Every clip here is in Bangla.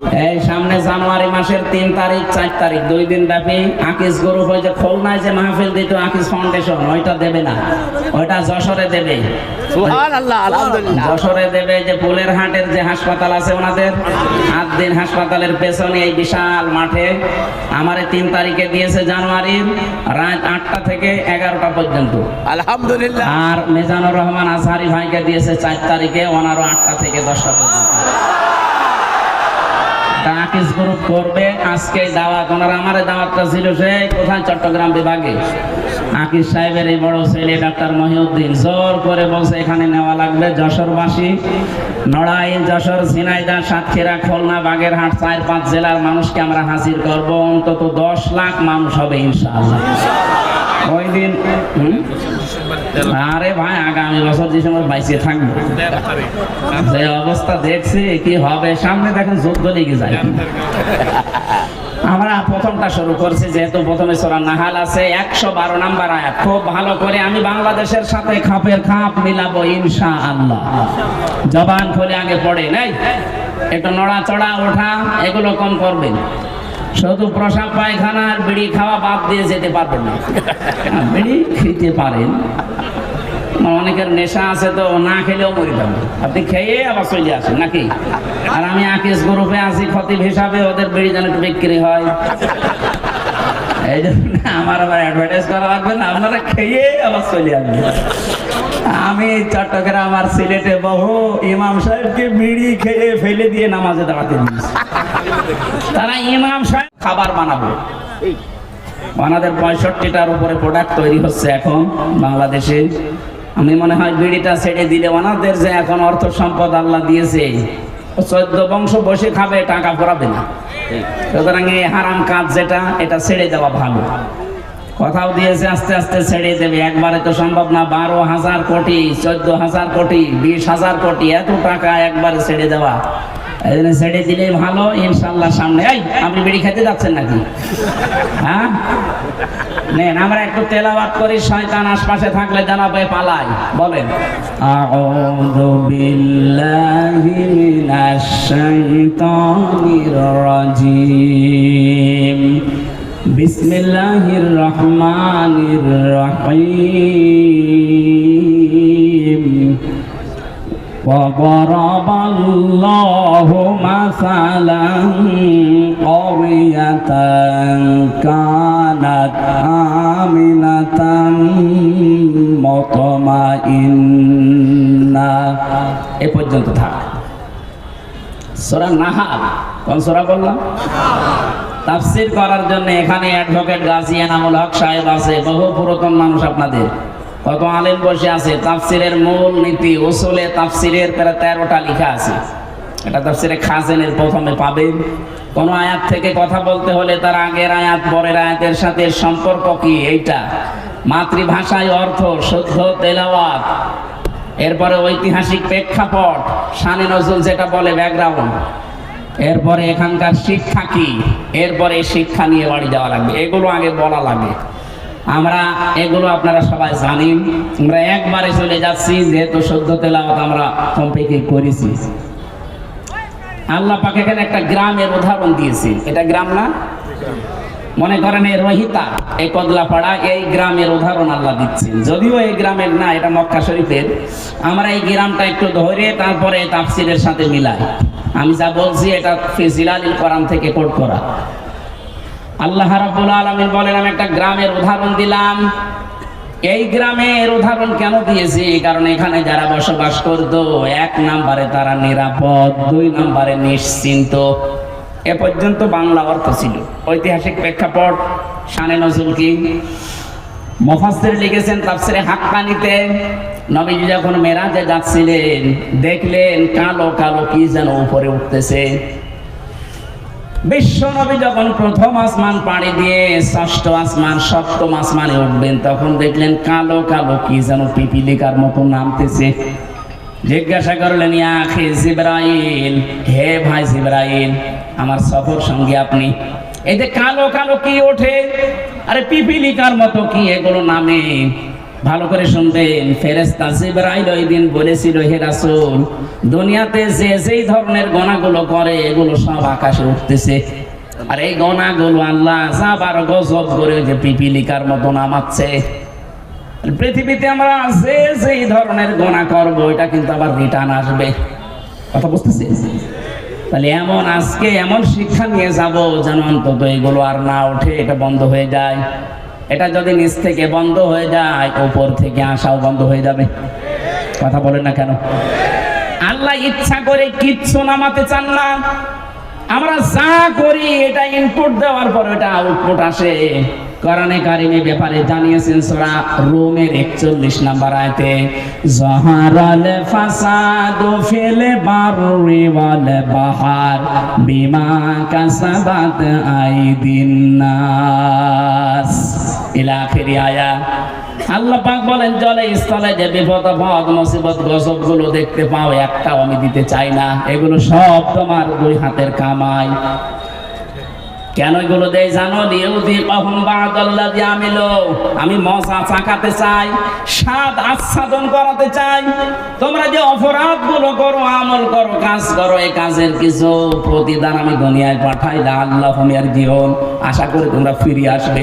এই সামনে জানুয়ারি মাসের তিন তারিখ চার তারিখ দুই দিন ব্যাপী আকিস গ্রুপ ওই যে খুলনায় যে মাহফিল দিত আকিস ফাউন্ডেশন ওইটা দেবে না। ওইটা যশোরে দেবে। আলহামদুলিল্লাহ। যশোরে দেবে যে পুলের হাটের যে হাসপাতাল আছে ওনাদের আট দিন হাসপাতালের পেছনে এই বিশাল মাঠে। আমারে তিন তারিখে দিয়েছে জানুয়ারির রাত আটটা থেকে এগারোটা পর্যন্ত। আলহামদুলিল্লাহ। আর মেজানুর রহমান আজহারি ভাইকে দিয়েছে চার তারিখে ওনারও আটটা থেকে দশটা পর্যন্ত। ডাকিস গ্রুপ করবে। আজকে দাওয়াত, ওনার আমার দাওয়াতটা ছিল সেই কোথায়? চট্টগ্রাম বিভাগে। আকিস সাহেবের এই বড় ছেলে, ডাক্তার মহিউদ্দিন। জোর করে বলছে, এখানে নেওয়া লাগবে যশোরবাসী। নড়াইল, যশোর ঝিনাইদা সাতক্ষীরা, খুলনা, বাগেরহাট, চার পাঁচ জেলার মানুষকে আমরা হাজির করব। অন্তত দশ লাখ মানুষ হবে, ইনশাআল্লাহ। ওই দিন? আমরা প্রথমটা শুরু করছি যেহেতু প্রথমে সোরা নাহাল আছে একশো বারো নাম্বার আয়াত। খুব ভালো করে আমি বাংলাদেশের সাথে খাপের খাপ মিলাবো ইনশা আল্লাহ জবান খুলে আগে পড়ে নাই? একটু নড়াচড়া ওঠা এগুলো কম করবেন। শুধু প্রসাব পায়খানা আর বিড়ি খাওয়া বাদ দিয়ে যেতে পারবেন না। হ্যাঁ, বিড়ি খেতে পারেন। অনেকের নেশা আছে তো না খেলেও মরে যাবে। আপনি খেয়ে আবার চলে আসেন, নাকি? আর আমি আকিস গ্রুপে আছি, খতিব হিসাবে ওদের বিড়ি যেন একটু বিক্রি হয়। এই জন্য আমার আবার অ্যাডভার্টাইজ করা লাগবে না, আপনারা খেয়ে আবার চলে আসবেন। আমি চট্টগ্রাম আর সিলেটে বহু ইমাম সাহেবকে বিড়ি খেয়ে ফেলে দিয়ে নামাজে দাঁড়াতে দিয়েছি। তারা ইমাম সাহেব খাবার বানাবো। ওনাদের পঁয়ষট্টিটার উপরে প্রোডাক্ট তৈরি হচ্ছে এখন বাংলাদেশে। আমি মনে হয় বিড়িটা ছেড়ে দিলে ওনাদের যে এখন অর্থ সম্পদ আল্লাহ দিয়েছে চোদ্দ বংশ বসে খাবে, টাকা পড়াবে না। সুতরাং এই হারাম কাজ যেটা, এটা ছেড়ে দেওয়া ভালো। কথাও দিয়েছে, আস্তে আস্তে ছেড়ে দেবে। একবারে তো সম্ভব না, বারো হাজার কোটি, চোদ্দ হাজার কোটি, বিশ হাজার কোটি, এত টাকা একবারে ছেড়ে দেওয়া। ছেড়ে দিলে ভালো ইনশাল্লাহ সামনে। এই, আপনি বিড়ি খেতে যাচ্ছেন নাকি? হ্যাঁ? নেন, আমরা একটু তেলাওয়াত করি, শয়তান আশপাশে থাকলে জানাবে পালাই। বলেন, আউযু বিল্লাহি মিনাশ শাইতানির রাজিম। বিসমিল্লাহির রহমানির রহিম। وضرب الله مثلا قرية كانت آمنة مطمئنة এ পর্যন্ত থাক সোরা নাহাল কোন সোরা বললাম তাফসির করার জন্য এখানে অ্যাডভোকেট গাজী এনামুল হক সাহেব আছে বহু পুরাতন মানুষ আপনাদের কত আলেম বসে আছে, তাফসিরের মূল নীতি ওসলে তাফসিরের প্রায় তেরোটা লেখা আছে। এটা তাফসিরে খাজেনের প্রথমে পাবেন। কোন আয়াত থেকে কথা বলতে হলে তার আগের আয়াত, পরের আয়াতের সাথে সম্পর্ক কি? এইটা। মাতৃভাষায় অর্থ, শুদ্ধ তেলাওয়াত। এরপরে ঐতিহাসিক প্রেক্ষাপট, শানে নজরুল যেটা বলে ব্যাকগ্রাউন্ড এরপরে এখানকার শিক্ষা কি? এরপরে শিক্ষা নিয়ে বাড়ি যাওয়া লাগবে। এগুলো আগে বলা লাগে। আমরা এগুলো আপনারা সবাই জানেন। আমরা একবারে চলে যাচ্ছি, যেহেতু সদ্য তেলাওয়াত আমরা কমপ্লিট করেছি। আল্লাহ পাক এখানে একটা গ্রামের উদাহরণ দিয়েছি এটা গ্রাম না? মনে করেন এই রহিতা, এই কদলাপাড়া, এই গ্রামের উদাহরণ আল্লাহ দিচ্ছেন। যদিও এই গ্রামের না, এটা মক্কা শরীফের। আমরা এই গ্রামটা একটু ধরে তারপরে তাফসিলের সাথে মিলাই। আমি যা বলছি, এটা ফিজিলালিল কোরআন থেকে কোট করা। আল্লাহ রাব্বুল আলামিন বলেন, আমি একটা গ্রামের উদাহরণ দিলাম। এই গ্রামের উদাহরণ কেন দিয়েছি? কারণ এখানে যারা বসবাস করত, এক নাম্বারে তারা নিরাপদ, দুই নাম্বারে নিশ্চিন্ত। এ পর্যন্ত বাংলা অর্থ ছিল। ঐতিহাসিক প্রেক্ষাপট, শানে নজরুল কি? মুফাসসির লিখেছেন তাফসিরে হাক্কানিতে, নবীজি যখন মেরাজে যাচ্ছিলেন, দেখলেন কালো কালো কি যেন উপরে উঠতেছে। বিশ্ব নবী যখন প্রথম আসমান পাড়ি দিয়ে, ষষ্ঠ আসমান, সপ্তম আসমানে উঠবেন, তখন দেখলেন কালো কালো কি যেন পিপিলিকার মতো নামতেছে। জিজ্ঞাসা করলেন, ইয়া আখি জিব্রাইল, হে ভাই জিব্রাইল, আমার সফর সঙ্গে আপনি? এই যে কালো কালো কি ওঠে? আরে পিপিলিকার মতো কি এগুলো নামে? ভালো করে শুনবেন। ফেরেস্তা জিবরাইল ওই দিন বলেছিল, হে রাসূল, দুনিয়াতে যে যেই ধরনের গোনাগুলো করে, এগুলো সব আকাশে উঠতেছে। আর এই গণাগুলো আল্লাহ যাবার গজব করে যে পিপিলিকার মতো নামাচ্ছে পৃথিবীতে আমরা যে যেই ধরনের গোনা করব এটা কিন্তু আবার রিটার্ন আসবে। কথা বুঝতেছি? তাহলে এমন আজকে এমন শিক্ষা নিয়ে যাব যেন অন্তত এগুলো আর না ওঠে, এটা বন্ধ হয়ে যায়। এটা যদি নিচ থেকে বন্ধ হয়ে যায়, উপর থেকে আসাও বন্ধ হয়ে যাবে। কথা বলেন না কেন? আল্লাহ ইচ্ছা করে কিচ্ছু নামাতে চান না। আমরা যা করি, এটা ইনপুট দেওয়ার পর এটা আউটপুট আসে। কোরআনে কারিমে ব্যাপারে জানিয়েছেন সূরা রোমের 41 নাম্বার আয়তে জাহারাল ফাসাদু ফিল বাররি ওয়াল বাহার বিমা কাসাবাত আইদিন নাস। ইলা আখিরি আয়া। আল্লাহ পাক বলেন, জলে স্থলে যে বিপদ মুসিবত গজবগুলো দেখতে পাও, একটাও আমি দিতে চাই না। এগুলো সব তোমার দুই হাতের কামাই। কেন এগুলো দেয় জানো? দিয়ে আমি মজা চাকাতে চাই, স্বাদ আচ্ছাদন করাতে চাই। তোমরা যে অপরাধগুলো করো, আমল করো, কাজ করো এই কাজের কিছু প্রতিদান আমি দুনিয়ায় পাঠাই আল্লাহ আর জীবন। আশা করি তোমরা ফিরে আসবে।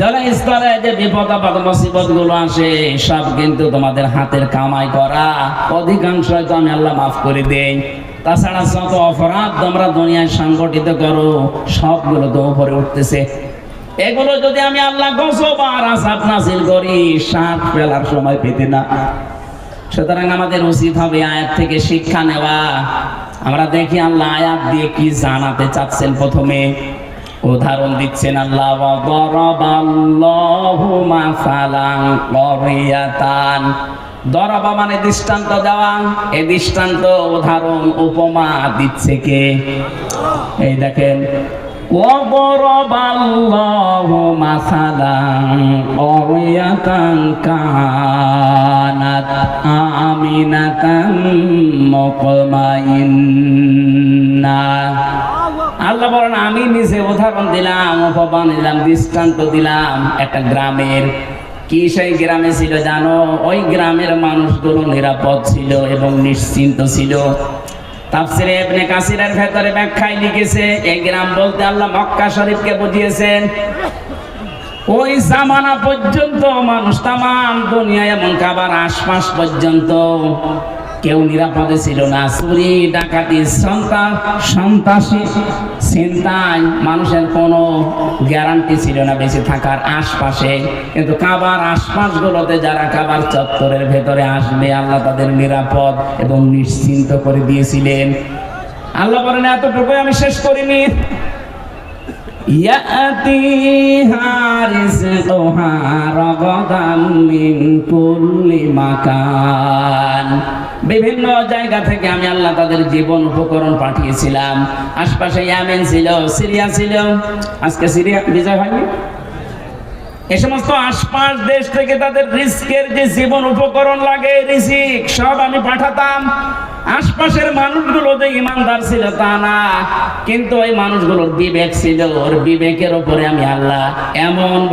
জলে স্তরে যে বিপদ আপদ, মুসিবতগুলো আসে, সব কিন্তু তোমাদের হাতের কামাই করা। অধিকাংশ তো আমি আল্লাহ মাফ করে দেই। তাছাড়া যত অপরাধ তোমরা দুনিয়ায় সংগঠিত করো, সবগুলো তো উপরে উঠতেছে। এগুলো যদি আমি আল্লাহ গজব আর আসাদ নাসিল করি, সাত ফেলার সময় পেতে না। সুতরাং আমাদের উচিত হবে আয়াত থেকে শিক্ষা নেওয়া। আমরা দেখি আল্লাহ আয়াত দিয়ে কি জানাতে চাচ্ছেন প্রথমে। উদাহরণ দিচ্ছেন আল্লাহ দরবাল্লাহু মাসালান করিয়াতান। দরবা মানে দৃষ্টান্ত দেওয়া, এই দৃষ্টান্ত উদাহরণ উপমা দিচ্ছে কে? এই দেখেন وضرب الله مثلا قرية كانت آمنة مطمئنة আল্লাহ বলেন আমি নিজে উদাহরণ দিলাম উপমা দিলাম দৃষ্টান্ত দিলাম একটা গ্রামের কি সেই গ্রামে ছিল জানো ওই গ্রামের মানুষগুলো নিরাপদ ছিল এবং নিশ্চিন্ত ছিল তাফসিরে ইবনে কাসিরের ভেতরে ব্যাখ্যায় লিখেছে এই গ্রাম বলতে আল্লাহ মক্কা শরীফকে বুঝিয়েছেন, ওই জামানা পর্যন্ত মানুষ তামাম দুনিয়া এমন কাবার আশপাশ পর্যন্ত কেউ নিরাপদে ছিল না। চুরি, ডাকাতি সন্তান সন্ত্রাসী চিন্তায় মানুষের কোনো গ্যারান্টি ছিল না বেঁচে থাকার আশপাশে। কিন্তু কাবার আশপাশগুলোতে যারা কাবার চত্বরের ভেতরে আসবে, আল্লাহ তাদের নিরাপদ এবং নিশ্চিন্ত করে দিয়েছিলেন। আল্লাহ বলেন এতটুকু আমি শেষ করিনি। ইয়াতিহা রিজকুহা রগদাম মিন মাকান। বিভিন্ন জায়গা থেকে আমি আল্লাহ তাদের জীবন উপকরণ পাঠিয়েছিলাম। আশপাশে ইয়ামেন ছিল, সিরিয়া ছিল। আজকে সিরিয়া বিজয় হয়নি? এ সমস্ত আশপাশ দেশ থেকে তাদের রিস্কের যে জীবন উপকরণ লাগে রিজিক সব আমি পাঠাতাম। আশপাশের মানুষগুলো যে ইমানদার ছিল তা না, কিন্তু ওই মানুষগুলোর বিবেক ছিল। ওর বিবেকের উপরে আমি আল্লাহ এমন